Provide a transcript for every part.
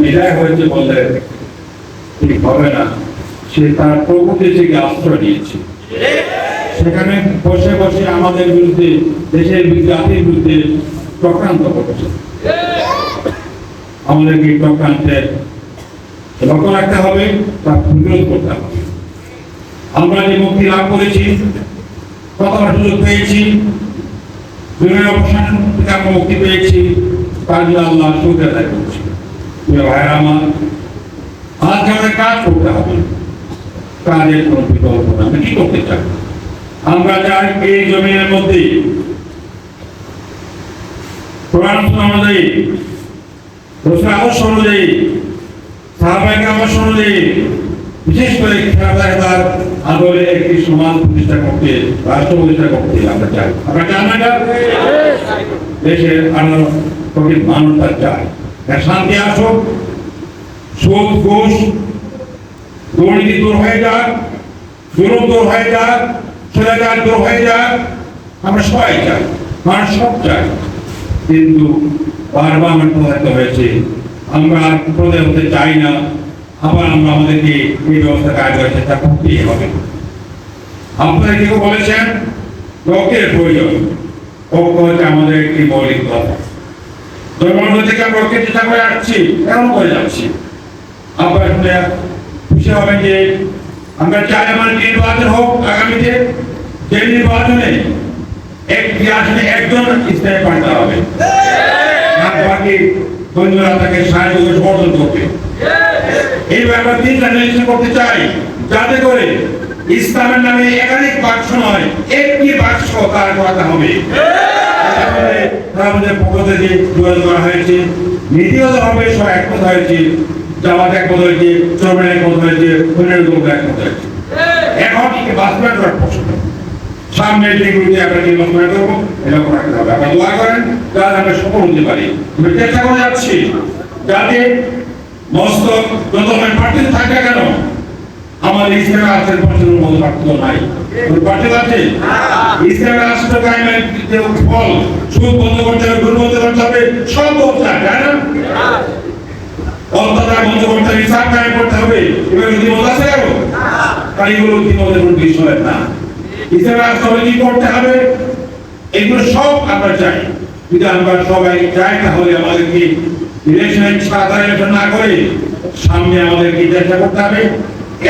বিদায় হয়েছে বললে ঠিক হবে না। সে তার প্রভুকে থেকে আশ্রয় নিয়েছে সেখানে বসে বসে আমাদের বিরুদ্ধে, দেশের জাতির বিরুদ্ধে চক্রান্ত করেছে। আমাদেরকে এই চক্রান্তের লক্ষ্য রাখতে হবে তা প্রতিরোধ করতে হবে। আমরা যে মুক্তি লাভ করেছি কতটা সুযোগ পেয়েছি থেকে আমরা মুক্তি পেয়েছি, তার জন্য আল্লাহ শুক্র আদায় করছি। ভাইয়েরা আমার আজকে আমাদের কাজ করতে হবে। কাজের কোনো বিকল্প না। আমরা কি করতে চাই? আমরা চাই এই জমিনের মধ্যে কোরআন অনুযায়ী, রসুল আদর্শ বিশেষ করে খেলাধুলার আদলে একটি সমাজ প্রতিষ্ঠা করতে, রাষ্ট্র প্রতিষ্ঠা করতে আমরা চাই। আমরা চাই না? দেশের প্রকৃত মানবতা চাই এর শান্তি আসুক, সুদ, ঘুষ, দুর্নীতি দূর হয়ে যাক জুলুম দূর হয়ে যাক, স্বৈরাচার দূর হয়ে যাক, আমরা সবাই চাই মানুষ সব চাই। কিন্তু বারবার প্রভাবিত হয়েছে, আমরা আর প্রদে হতে চাই না, আবার আমরা আমাদেরকে এই ব্যবস্থা কাজ করার চেষ্টা করতেই হবে। আপনারা কেউ বলেছেন? ঐক্যের প্রয়োজন। ঐক্য হচ্ছে আমাদের একটি মৌলিক কথা আমরা ঐক্যের করে আসছি। কেমন করে যাচ্ছি? শুনে খুশি হবেন যে আমরা চাই আমার নির্বাচন হোক আগামীতে। যে নির্বাচনে একটি আসনে একজন ইসলামে পাল্টা হবে। তাকে সাহায্য করে করবে। এই ব্যাপারে তিনটা করতে চাই। যাতে করে ইসলামের নামে একাধিক বাক্স নয়, একটি বাক্স তার করা হবে। তারপরে আমাদের পক্ষ থেকে যোগাযোগ করা হয়েছে। নীতিগত ভাবে সব একমত হয়েছে। জামাত একমত হয়েছে চরমের একমত হয়েছে, অন্যান্য লোক একমত হয়েছে। এখন বাস্তবায়ন করার প্রশ্ন। সামনের দিনগুলোতে আমরা কি বাস্তবায়ন করব, এরকম রাখতে হবে আমরা দোয়া করেন, যাতে আমরা সফল হতে পারি। আমরা চেষ্টা করে যাচ্ছি, যাতে মস্তক যত প্রার্থী থাকে কেন আমাদের ইসলামের আছেন পঞ্চাশের মতো পার্থক্য নাই। পার্থক্য আছে ইসলামের রাষ্ট্র কায়েমের ফল, সুদ বন্ধ করতে হবে গুণ বন্ধ করতে হবে, সব করতে হবে তাই না? অন্ততা বন্ধ করতে হবে হিসাব কায়েম করতে হবে। এবার যদি মত আছে কেন? তাই এগুলো মধ্যে কোনো বিষয় না। ইসলামের রাষ্ট্র কি করতে হবে? এগুলো সব আমরা চাই। যদি আমরা সবাই চাই তাহলে আমাদেরকে ইলেকশন ইলেকশন না করে সামনে আমাদেরকে চেষ্টা করতে হবে।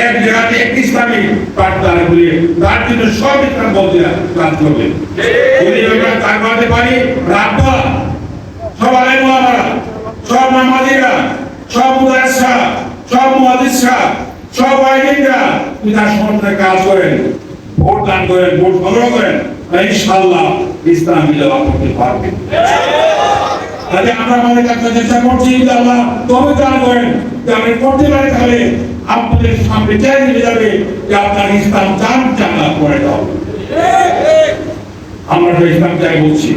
এক জায়গাতে একটি ইসলামী পাঠদান করে তার জন্য সব ইসলাম বলতে কাজ করবে। তার করতে পারি, রাব্বা, সব আলেম ওলামারা, সব নামাজিরা, সব মুদাসা সব মুহাদ্দিসরা, সব আইনরা যদি তার সমর্থনে কাজ করেন, ভোট দান করেন, ভোট সংগ্রহ করেন ইনশাআল্লাহ ইসলাম বিজয় করতে পারবে। তাহলে আমরা আমাদের কাছে চেষ্টা করছি আল্লাহ তবে দান করেন, যে আপনি করতে পারেন তাহলে আপনাদের সামনে চ্যালেঞ্জ যাবে, যে আপনার ইসলাম চান চাঙ্গা করে দাও। আমরা তো ইসলাম চাই বলছি।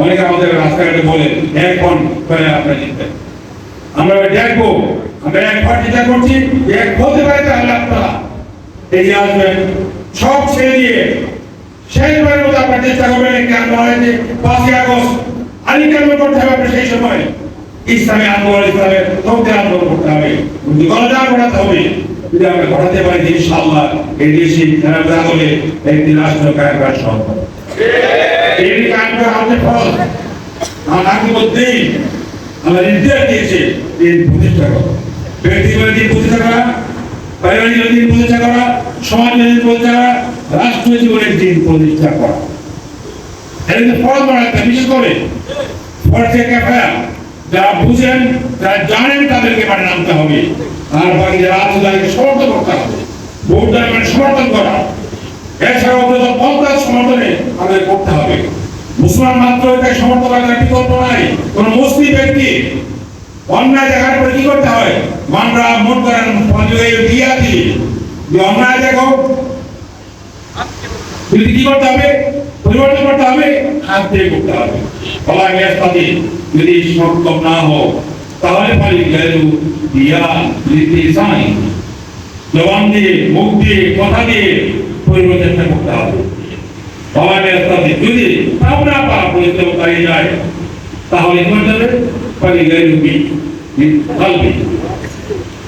অনেকে আমাদের রাস্তাঘাটে বলে এখন করে আপনার জিতবেন। আমরা দেখব, আমরা এক পার্টি চেষ্টা করছি, যে এক হতে পারে তাহলে আপনারা এগিয়ে আসবেন, সব ছেড়ে দিয়ে শেষবারের মতো আপনার চেষ্টা করবেন কেন হয়েছে পাঁচই আগস্ট আলী কেন করতে হবে ইসলামী আন্দোলন ইসলামের শক্তির আন্দোলন করতে হবে। গণজাগ ঘটাতে হবে। যদি আমরা ঘটাতে পারি, ইনশাআল্লাহ এই দেশে খেলাধুলা বলে একটি রাষ্ট্র কায়েম করা সম্ভব। এই কায়েম করা আমাদের ফল। আমার আকিমুদ্দিন আমরা নির্দেশ দিয়েছে দিন প্রতিষ্ঠা করা। ব্যক্তিগত দিন প্রতিষ্ঠা করা, পারিবারিক দিন প্রতিষ্ঠা করা, সমাজ দিন প্রতিষ্ঠা করা, রাষ্ট্রীয় জীবনের দিন প্রতিষ্ঠা করা। কিন্তু ফল বাড়াতে বিশেষ করে ফর্সে ক্যাফা যারা বুঝেন, যারা জানেন তাদেরকে মানে নামতে হবে। আর বাকি যারা আছে তাদেরকে সমর্থন করতে হবে। ভোট দেওয়ার মানে সমর্থন করা। এছাড়া অন্তত সমর্থনে আমাদের করতে হবে। মুসলমান মাত্র এটাকে সমর্থন করার বিকল্প নাই। কোন মুসলিম ব্যক্তি অন্যায় দেখার পরে কি করতে হয়? মানরা মন করেন দিয়া যে অন্যায় দেখো কি করতে হবে? পরিবর্তন করতে হবে, হাত দিয়ে করতে হবে। ফলা গ্যাসপাতি যদি সক্ষম না হোক তাহলে পারি গেলু দিয়া লিতে সাই। জবান দিয়ে, মুখ দিয়ে, কথা দিয়ে পরিবর্তনটা করতে হবে। ফলা গ্যাসপাতি যদি তাও না পারা পরিবর্তন যায়, তাহলে কি করতে পারি গেলু বি কালবি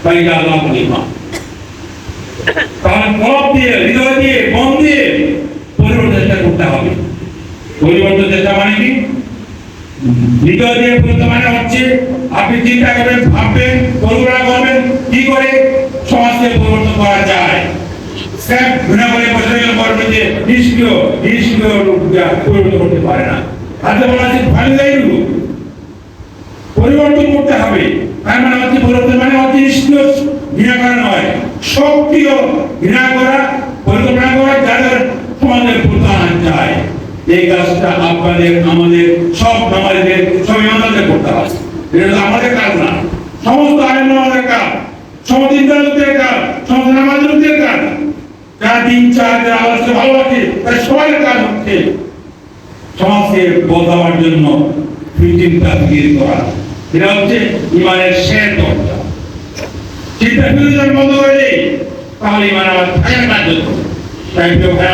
পারি আল্লাহ তাহলে কলব দিয়ে, হৃদয় দিয়ে, মন দিয়ে চেষ্টা করতে হবে। পরিবর্তন চেষ্টা মানে কি? হৃদয় দিয়ে মানে হচ্ছে আপনি চিন্তা করবেন, ভাববেন, কল্পনা করবেন কি করে সমাজকে পরিবর্তন করা যায়। স্যার পরিবর্তন করতে পারে না। হাতে বলা আছে ভালো রূপ। পরিবর্তন করতে হবে। তার মানে হচ্ছে পরিবর্তন মানে হচ্ছে করা নয়। সক্রিয় ঘৃণা করা, পরিকল্পনা করা যাদের সমাজের প্রধান যায় এই কাজটা আপনাদের, আমাদের, সব আমাদের সবাই আমাদের করতে হবে। এটা আমাদের কাজ না। সমস্ত আইন আমাদের কাজ সমস্ত ইন্টারনেটের কাজ সমস্ত লোকদের কাজ। যারা দিন চার যারা আলোচনা ভালোবাসে, তার সবাই কাজ হচ্ছে সমাজকে বদলাবার জন্য চিন্তা তৈরি করা। এটা হচ্ছে ইমানের শেষ দরজা। চিন্তা ফিরে বন্ধ হয়ে দেই, তাহলে ইমান আমার থাকে না যত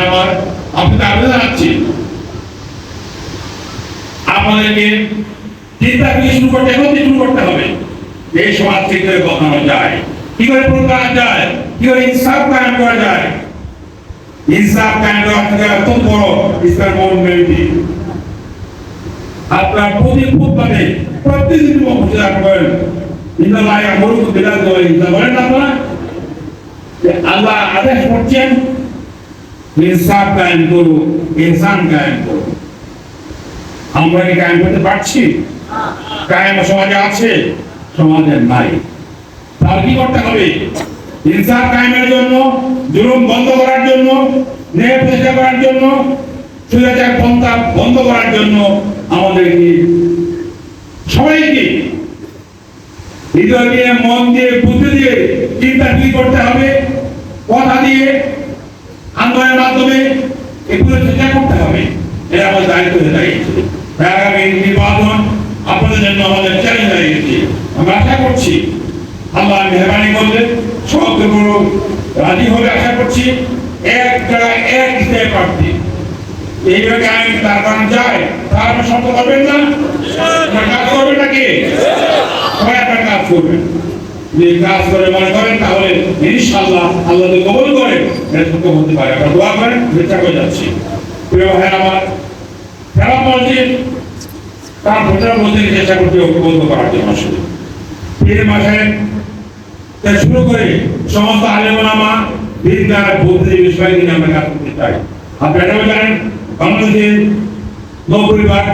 আমার। আপনাকে আবেদন জানাচ্ছি আপনাদেরকে চিন্তা ফিরে শুরু করতে এখন থেকে শুরু করতে হবে। থেকে যায়। কি করে পূরণ করা যায়? কি করে ইনসাফ কায়েম করা যায়? ইনসাফ কায়েম করা থেকে অত্যন্ত বড় ইসলাম মুভমেন্টটি আপনার আল্লাহ আদেশ করছেন ইনসাফ কায়েম করো ইহসান কায়েম করো আমরা কি কায়েম করতে পারছি? কায়েম সমাজে আছে, সমাজে নাই। তাহলে কি করতে হবে? ইনসাফ কায়েমের জন্য, জুলুম বন্ধ করার জন্য, ন্যায় প্রতিষ্ঠা করার জন্য সুযোগাচার পন্থা বন্ধ করার জন্য আমাদের আমাদেরকে সবাইকে হৃদয় দিয়ে, মন দিয়ে, বুদ্ধি দিয়ে চিন্তা কি করতে হবে? কথা দিয়ে আন্দোলনের মাধ্যমে এগুলো চেষ্টা করতে হবে। এটা আমাদের দায়িত্ব হয়ে দাঁড়িয়েছে। আগামী নির্বাচন আপনাদের জন্য আমাদের চ্যালেঞ্জ দাঁড়িয়েছে আমরা আশা করছি আল্লাহ মেহরবানি করলে সবগুলো রাজি হবে আশা করছি। এক জায়গায় এক হিসেবে প্রার্থী। এইভাবে আমি তার কারণ যায়, তার আপনি শব্দ করবেন না? কাজ করবেন নাকি? সবাই আপনার কাজ করবেন। যদি কাজ করে মনে করেন, তাহলে ইনশাআল্লাহ আল্লাহ যদি কবুল করে এটা সত্য হতে পারে। আমরা দোয়া করেন চেষ্টা করে যাচ্ছি। প্রিয় ভাই আমার ফেরা মসজিদ, তার ভোটার মসজিদ চেষ্টা করতে ঐক্যবদ্ধ করার জন্য। আসলে পীর মাসে শুরু করে সমস্ত আলেমামা বিদ্যার বুদ্ধিজীবী বিষয় নিয়ে আমরা কাজ করতে চাই। আপনারা জানেন, বাংলাদেশের ভাগ